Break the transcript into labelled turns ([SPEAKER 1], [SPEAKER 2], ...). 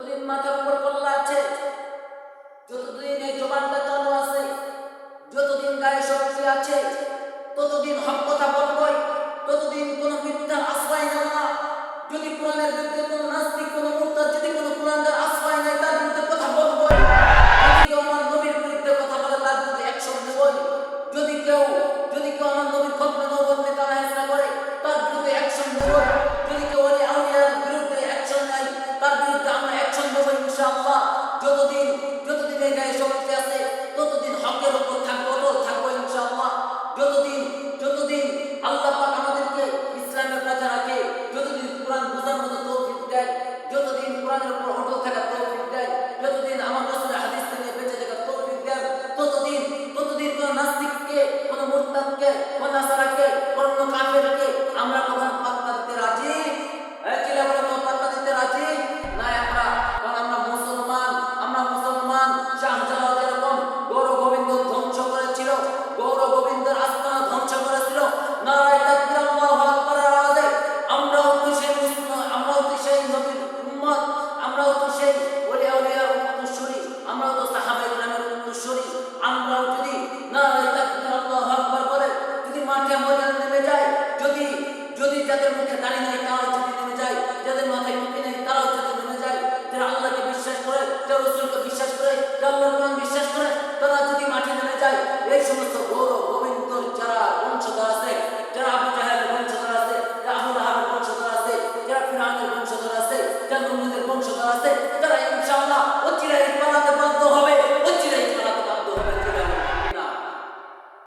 [SPEAKER 1] যতদিন মাথার উপর কল্লা আছে, যতদিন এই জবানটা চালু আছে, যতদিন গায়ে শক্তি আছে, ততদিন হক কথা বলবই, ততদিন কোনো মিথ্যার আশ্রয় না যদি কোরআনের বিরুদ্ধে যতদিন এই শক্তি আছে ততদিন হকের উপর থাকব অটল থাকব ইনশাআল্লাহ। যতদিন যতদিন আল্লাহ পাক আমাদেরকে ইসলামের পথে রাখে, যতদিন কোরআন বোঝার মতো তৌফিক দেয়, যতদিন কোরআনের উপর অটল থাকার তৌফিক দেয়, যতদিন আমার রাসূলের হাদিস থেকে বেঁচে থাকার তৌফিক দেয়, ততদিন ততদিন কোন নাস্তিককে, কোন মুরতাদকে যাদের মুখে দাঁড়িয়ে নেই, তারাও যদি নেমে যায়, যাদের মাথায় টুপি নেই, তারাও যদি নেমে যায়, যারা আল্লাহকে বিশ্বাস করে, যারা রসুলকে বিশ্বাস করে, যারা আল্লাহ কোরআন বিশ্বাস করে, তারা যদি মাঠে নেমে যায়, এই সমস্ত গৌর গোবিন্দর যারা বংশধর আছে, যারা আবু জাহেলের বংশধর আছে, যারা আবু রাহাবের বংশধর আছে, যারা ফিরানের বংশধর আছে, যারা নমরুদের বংশধর আছে